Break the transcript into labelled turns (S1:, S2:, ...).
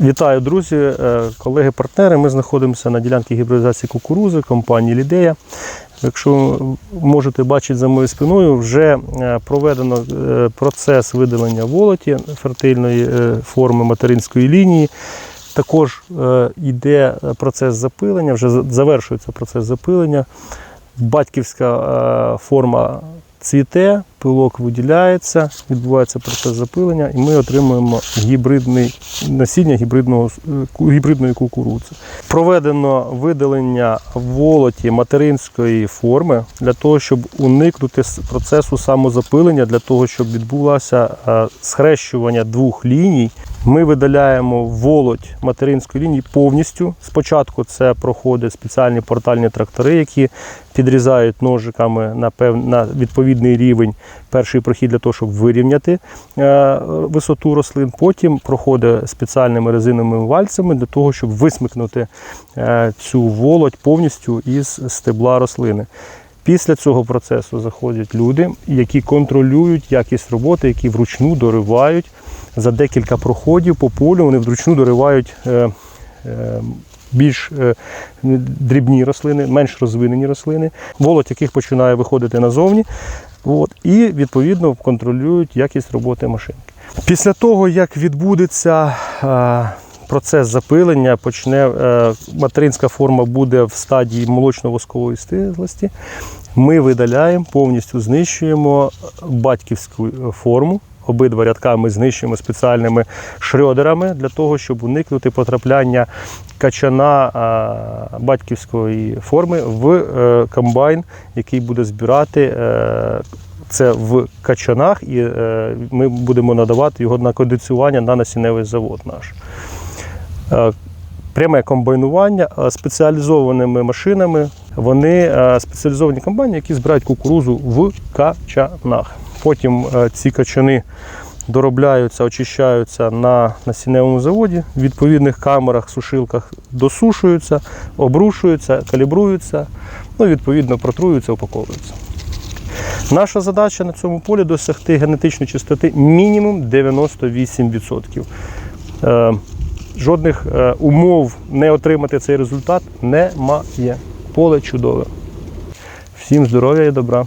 S1: Вітаю, друзі, е, колеги-партнери. Ми знаходимося на ділянці гібридизації кукурузи компанії Лідея. Якщо можете бачити за моєю спиною, вже е, проведено е, процес видалення волоті фертильної форми материнської лінії. Також йде процес запилення, вже завершується процес запилення. Батьківська форма цвіте, пилок виділяється, відбувається процес запилення, і ми отримуємо гібридний насіння гібридного, е, гібридної кукурудзи. Проведено видалення волоті материнської форми для того, щоб уникнути процесу самозапилення, для того, щоб відбулося е, схрещування двох ліній. Ми видаляємо волоть материнської лінії повністю. Спочатку це проходять спеціальні портальні трактори, які підрізають ножиками на, пев... на відповідний рівень перший прохід для того, щоб вирівняти е, висоту рослин. Потім проходить спеціальними резиновими вальцями для того, щоб висмикнути е, цю волоть повністю із стебла рослини. Після цього процесу заходять люди, які контролюють якість роботи, які вручну доривають за декілька проходів по полю. Вони вручну доривають е, е, більш е, дрібні рослини, менш розвинені рослини, волоть яких починає виходити назовні. От, і відповідно контролюють якість роботи машинки. Після того, як відбудеться процес запилення, почне материнська форма буде в стадії молочно-воскової стиглості, ми видаляємо, повністю знищуємо батьківську форму. Обидва рядка ми знищуємо спеціальними шрьодерами для того, щоб уникнути потрапляння качана батьківської форми в е, комбайн, який буде збирати е, це в качанах, і е, ми будемо надавати його на кондиціювання на насінневий завод наш. Пряме комбайнування спеціалізованими машинами. Вони спеціалізовані комбайни, які збирають кукурузу в качанах. Потім е, ці качани доробляються, очищаються на насінневому заводі, в відповідних камерах, сушилках досушуються, обрушуються, калібруються, ну, відповідно протруються, упаковуються. Наша задача на цьому полі досягти генетичної чистоти мінімум 98%. Е, Жодних е, умов не отримати цей результат немає. Поле чудове. Всім здоров'я і добра.